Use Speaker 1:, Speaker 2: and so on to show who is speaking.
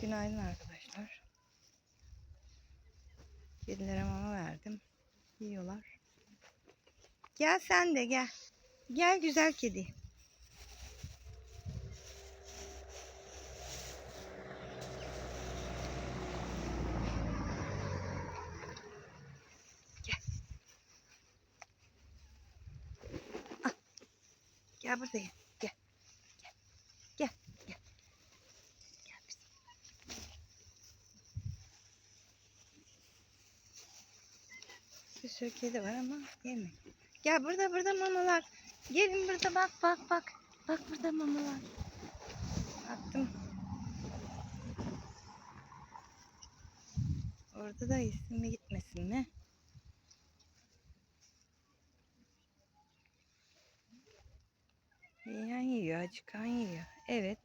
Speaker 1: Günaydın arkadaşlar. Kedilere mama verdim. Yiyorlar. Gel sen de gel. Gel güzel kedi. Gel. Al. Gel buraya. Gel. Gel. Gel. Gel. Gel bizim. Bir sürü kedi var ama yeme. Gel burada burada mamalar. Gelin burada bak bak bak. Bak burada mamalar. Attım. Orada da yesin mi gitmesin mi? Yiyen yiyor, acıkan yiyor. Evet.